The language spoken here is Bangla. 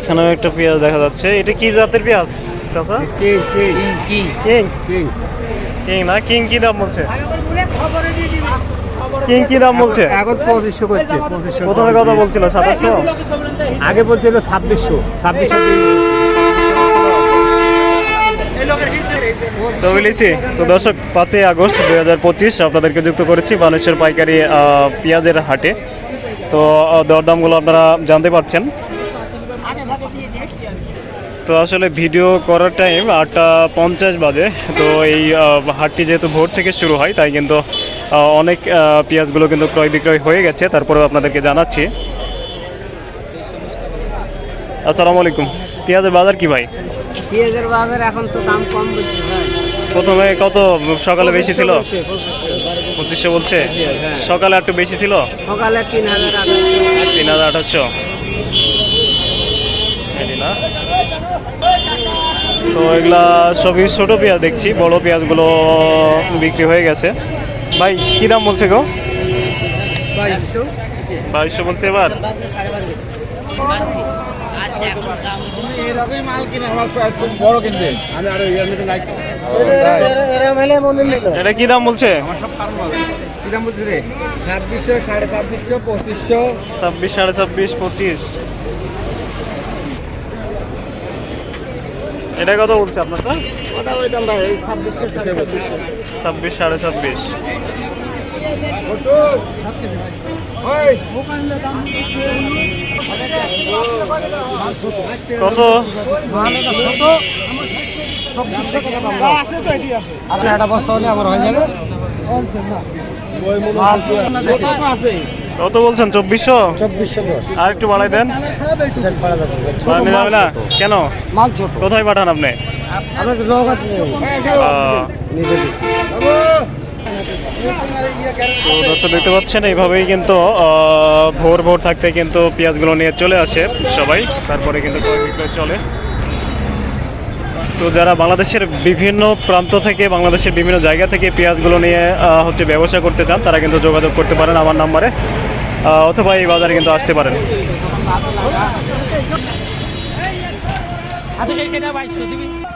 এখানেও একটা পেঁয়াজ দেখা যাচ্ছে। এটা কি জাতের পেঁয়াজ চাচা? কিং কিং না? কিং কি দাম বলছে? কিং কি দাম বলছে? এখন পঁচিশশো করছে প্রথমে কথা বলছিল সাতাশশো আগে বলছিল ছাব্বিশশো ছাব্বিশশো তো তো দর্শক পাঁচই আগস্ট দুই হাজার পঁচিশ আপনাদেরকে যুক্ত করেছি বানেশ্বর পাইকারি আহ, পেঁয়াজের হাটে। তো দরদামগুলো আপনারা জানতে পারছেন। তো আসলে ভিডিও করার টাইম আটটা পঞ্চাশ বাজে। তো এই হাটটি যেহেতু ভোর থেকে শুরু হয় তাই কিন্তু অনেক পেঁয়াজগুলো কিন্তু ক্রয় বিক্রয় হয়ে গেছে। তারপরেও আপনাদেরকে জানাচ্ছি। আসসালামু আলাইকুম। পেঁয়াজের বাজার কি ভাই? পেঁয়াজের বাজার এখন তো দাম কম প্রথমে কত সকালে বেশি ছিল? পঁচিশশো বলছে সকালে একটু বেশি ছিল? সকালে তিন হাজার তিন হাজার আঠাশশো না তো এগুলা সবই ছোটো পেঁয়াজ দেখছি বড় পেঁয়াজগুলো বিক্রি হয়ে গেছে। ভাই কী দাম বলছে গো? বাইশশো বলছে এবার? এটা কি দাম বলছে? ছাব্বিশ সাড়ে ছাব্বিশ পঁচিশ। এটা কত বলছে আপনারটা? ছাব্বিশ সাড়ে ছাব্বিশ। কত? আপনার একটা বস্তা হলে আমার হয়ে যাবে। কত বলছেন চব্বিশশো? চব্বিশশো দশ। আর একটু বাড়াই দেন। যাবে না কেন? মাল ছোট। কোথায় পাঠান আপনি? তো দর্শক দেখতে পাচ্ছেন এইভাবেই কিন্তু ভোর ভোর থাকতে কিন্তু পেঁয়াজগুলো নিয়ে চলে আসে সবাই। তারপরে কিন্তু চলে। তো যারা বাংলাদেশের বিভিন্ন প্রান্ত থেকে বাংলাদেশের বিভিন্ন জায়গা থেকে পেঁয়াজগুলো নিয়ে হচ্ছে ব্যবসা করতে চান তারা কিন্তু যোগাযোগ করতে পারেন আমার নাম্বারে। অথবা এই বাজারে কিন্তু আসতে পারেন। আচ্ছা